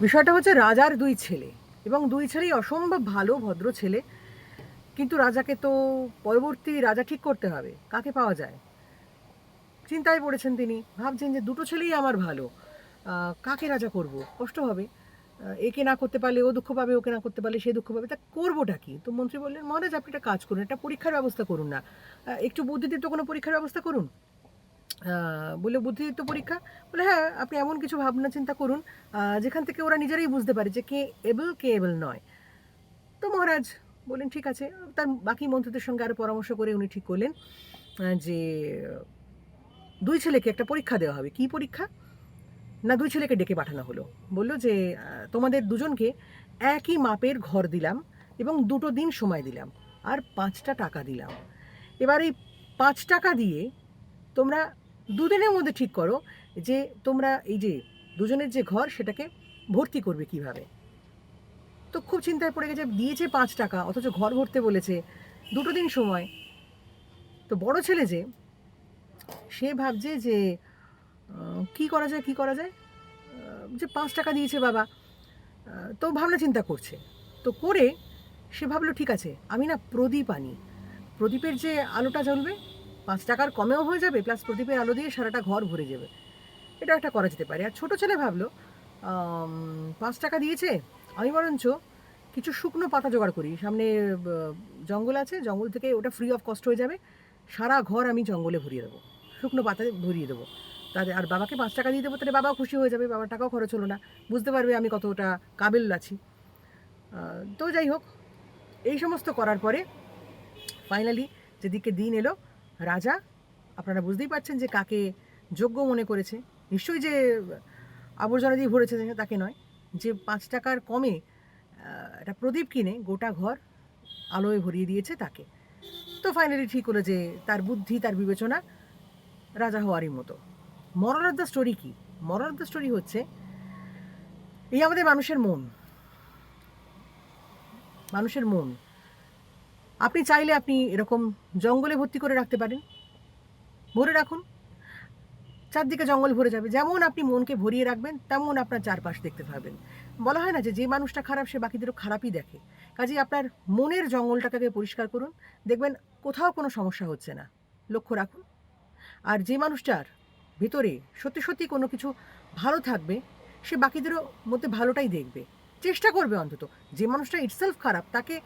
বিষয়টা হচ্ছে রাজার দুই ছেলে এবং দুই ছেলেই অসম্ভব ভালো, ভদ্র ছেলে। কিন্তু রাজাকে তো পরবর্তী রাজা ঠিক করতে হবে, কাকে পাওয়া যায়? চিন্তায় পড়েছেন তিনি, ভাবছেন যে দুটো ছেলেই আমার ভালো কাকে রাজা করব? কষ্ট হবে। একে না করতে পারলে ও দুঃখ পাবে, ওকে না করতে পারলে সে দুঃখ পাবে। তা করবোটা কি? তো মন্ত্রী বললেন, মহারাজ, আপনি একটা কাজ করুন, একটা পরীক্ষার ব্যবস্থা করুন না। একটু বুদ্ধিদীপ্ত কোনো পরীক্ষার ব্যবস্থা করুন। বলে বুদ্ধিদীপ্ত পরীক্ষা। বলে হ্যাঁ আপনি এমন কিছু ভাবনা চিন্তা করুন যেখান থেকে ওরা নিজেরাই বুঝতে পারে যে কে এবল কে এবল নয়। তো মহারাজ বললেন, ঠিক আছে। তার বাকি মন্ত্রীদের সঙ্গে আরও পরামর্শ করে উনি ঠিক করলেন যে দুই ছেলেকে একটা পরীক্ষা দেওয়া হবে। কি পরীক্ষা? না, দুই ছেলেকে ডেকে পাঠানো হলো। বলল যে তোমাদের দুজনকে একই মাপের ঘর দিলাম এবং দুটো দিন সময় দিলাম, আর পাঁচটা টাকা দিলাম। এবার এই পাঁচ টাকা দিয়ে তোমরা দুদিনের মধ্যে ঠিক করো যে তোমরা এই যে দুজনের যে ঘর সেটাকে ভর্তি করবে কীভাবে। তো খুব চিন্তায় পড়ে গেছে, দিয়েছে পাঁচ টাকা, অথচ ঘর ভরতে বলেছে দুটো দিন সময়। তো বড় ছেলে যে, সে ভাবছে যে কি করা যায়, কি করা যায়? যে পাঁচ টাকা দিয়েছে বাবা। তো ভাবনা চিন্তা করছে। তো করে সে ভাবলো, ঠিক আছে, আমি না প্রদীপ আনি। প্রদীপের যে আলোটা জ্বলবে পাঁচ টাকার কমেও হয়ে যাবে প্লাস প্রদীপের আলো দিয়ে সারাটা ঘর ভরে যাবে। এটা একটা করা যেতে পারে। আর ছোটো ছেলে ভাবলো পাঁচ টাকা দিয়েছে? আমি বরঞ্চ কিছু শুকনো পাতা জোগাড় করি। সামনে জঙ্গল আছে, জঙ্গল থেকে ওটা ফ্রি অফ কস্ট হয়ে যাবে। সারা ঘর আমি জঙ্গলে ভরিয়ে দেবো। শুকনো পাতা ভরিয়ে দেবো। তাহলে আর বাবাকে পাঁচ টাকা দিয়ে দেবো, তাহলে বাবাও খুশি হয়ে যাবে, বাবার টাকাও খরচ হলো না। বুঝতে পারবে আমি কতটা কাবিল আছি। তো যাই হোক, এই সমস্ত করার পরে ফাইনালি যেদিকে দিন এলো রাজা, আপনারা বুঝতেই পারছেন যে কাকে যোগ্য মনে করেছে। নিশ্চয়ই যে আবর্জনা দিয়ে ভরেছে তাকে নয়। যে পাঁচ টাকার কমে একটা প্রদীপ কিনে গোটা ঘর আলোয় ভরিয়ে দিয়েছে তাকে। তো ফাইনালি ঠিক হলো যে তার বুদ্ধি, তার বিবেচনা রাজা হওয়ারই মতো। মরাল অফ দ্য স্টোরি কী? মরাল অফ দ্য স্টোরি হচ্ছে, এই আমাদের মানুষের মন। মানুষের মন। আপনি চাইলে আপনি এরকম জঙ্গলে ভর্তি করে রাখতে পারেন। ভরে রাখুন। চারদিকে জঙ্গল ভরে যাবে। যেমন আপনি মনকে ভরিয়ে রাখবেন, তেমন আপনার চারপাশ দেখতে পাবেন বলা হয় না যে যে মানুষটা খারাপ, সে বাকিদেরও খারাপই দেখে। কাজেই আপনার মনের জঙ্গলটাকে পরিষ্কার করুন। দেখবেন কোথাও কোনো সমস্যা হচ্ছে না। লক্ষ্য রাখুন। আর যে মানুষটার ভিতরে সত্যি সত্যি কোনো কিছু ভালো থাকবে, সে বাকিদেরও মধ্যে ভালোটাই দেখবে। চেষ্টা করবে অন্তত। যে মানুষটা ইটসেলফ খারাপ, তাকে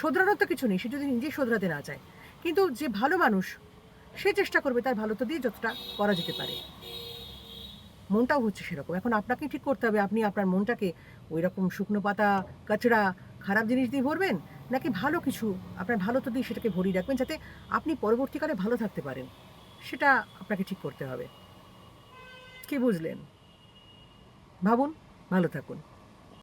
শোধরানোর তো কিছু নেই, সে যদি নিজেই শোধরাতে না চায়। কিন্তু যে ভালো মানুষ, সে চেষ্টা করবে তার ভালোটা দিয়ে যতটা করা যেতে পারে। মনটাও হচ্ছে সেরকম। এখন আপনাকেই ঠিক করতে হবে, আপনি আপনার মনটাকে ওই রকম শুকনো পাতা কাচড়া খারাপ জিনিস দিয়ে ভরবেন, নাকি ভালো কিছু, আপনার ভালো তো দিয়ে সেটাকে ভরিয়ে রাখবেন, যাতে আপনি পরবর্তীকালে ভালো থাকতে পারেন। সেটা আপনাকে ঠিক করতে হবে। কি বুঝলেন? ভাবুন, ভালো থাকুন।